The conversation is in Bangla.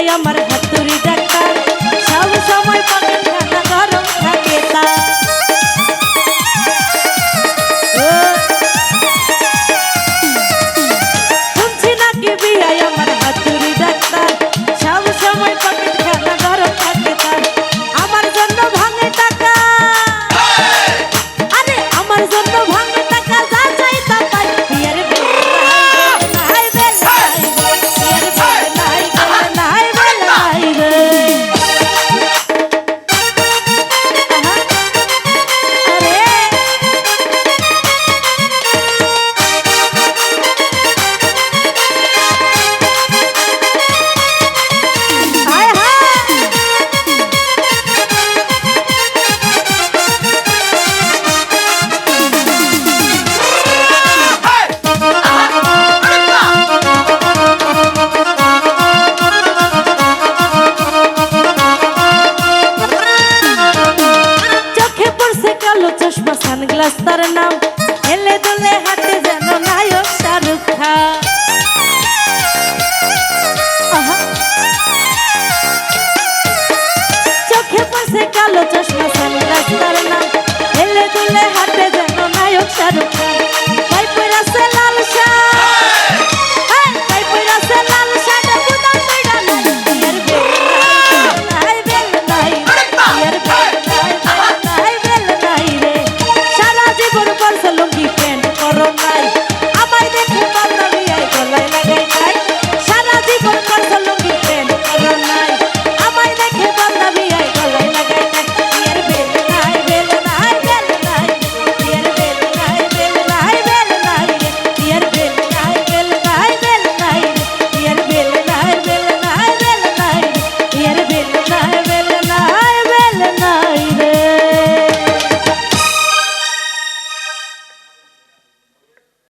দেখায় আমার হাতুরি ডাক্তার সব সময় পাখি ঠান্ডা গরম থাকে তা। শুনছি নাকি বিয়ায় আমার হাতুরি ডাক্তার সব সময় পাখি ঠান্ডা গরম থাকে আমার জন্য ভাঙে টাকা। আরে আমার জন্য ভাঙে